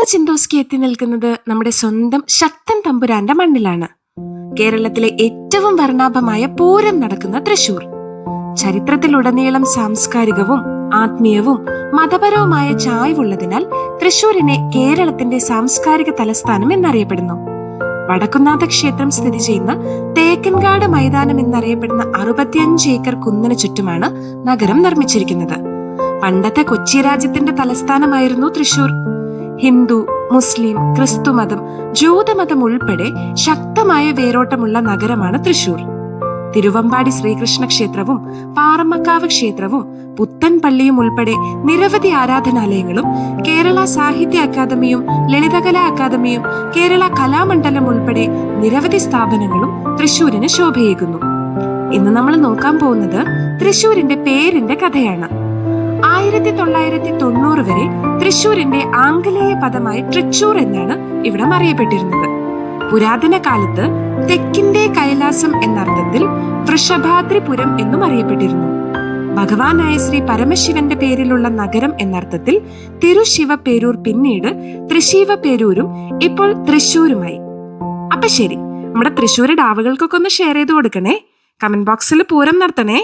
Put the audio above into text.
ഇന്ന് ചിന്തോസ്കി എത്തി നിൽക്കുന്നത് നമ്മുടെ സ്വന്തം ശക്തൻ തമ്പുരാന്റെ മണ്ണിലാണ്. കേരളത്തിലെ ഏറ്റവും വർണാഭമായ പൂരം നടക്കുന്ന തൃശൂർ. ചരിത്രത്തിലുടനീളം സാംസ്കാരികവും ആത്മീയവും മതപരവുമായ ചായ്വുള്ളതിനാൽ തൃശൂരിനെ കേരളത്തിന്റെ സാംസ്കാരിക തലസ്ഥാനം എന്നറിയപ്പെടുന്നു. വടക്കുന്നാഥ ക്ഷേത്രം സ്ഥിതി ചെയ്യുന്ന തേക്കൻകാട് മൈതാനം എന്നറിയപ്പെടുന്ന അറുപത്തിയഞ്ച് ഏക്കർ കുന്നിന് ചുറ്റുമാണ് നഗരം നിർമ്മിച്ചിരിക്കുന്നത്. പണ്ടത്തെ കൊച്ചി രാജ്യത്തിന്റെ തലസ്ഥാനമായിരുന്നു തൃശൂർ. ഹിന്ദു മുസ്ലിം ക്രിസ്തുമതം ജൂതമതം ഉൾപ്പെടെ ശക്തമായ വേരോട്ടമുള്ള നഗരമാണ് തൃശൂർ. തിരുവമ്പാടി ശ്രീകൃഷ്ണ ക്ഷേത്രവും പാറമക്കാവ് ക്ഷേത്രവും പുത്തൻ പള്ളിയും ഉൾപ്പെടെ നിരവധി ആരാധനാലയങ്ങളും കേരള സാഹിത്യ അക്കാദമിയും ലളിതകലാ അക്കാദമിയും കേരള കലാമണ്ഡലം ഉൾപ്പെടെ നിരവധി സ്ഥാപനങ്ങളും തൃശൂരിന് ശോഭയേകുന്നു. ഇന്ന് നമ്മൾ നോക്കാൻ പോകുന്നത് തൃശൂരിന്റെ പേരിന്റെ കഥയാണ്. ആയിരത്തി തൊള്ളായിരത്തി തൊണ്ണൂറ് വരെ തൃശൂരിന്റെ ആംഗലേയ പദമായി ട്രിച്ചൂർ എന്നാണ് ഇവിടം അറിയപ്പെട്ടിരുന്നത്. പുരാതന കാലത്ത് തെക്കിന്റെ കൈലാസം എന്നർത്ഥത്തിൽ വൃഷഭാദ്രിപുരം എന്നും അറിയപ്പെട്ടിരുന്നു. ഭഗവാനായ ശ്രീ പരമശിവന്റെ പേരിലുള്ള നഗരം എന്നർത്ഥത്തിൽ തിരുശിവപേരൂർ പിന്നീട് തൃശീവപേരൂരും ഇപ്പോൾ തൃശൂരുമായി അപ്പൊ ശരി നമ്മുടെ തൃശ്ശൂർ ഡാവുകൾക്കൊക്കെ ഒന്ന് ഷെയർ ചെയ്ത് കൊടുക്കണേ. കമന്റ് ബോക്സിൽ പൂരം നടത്തണേ.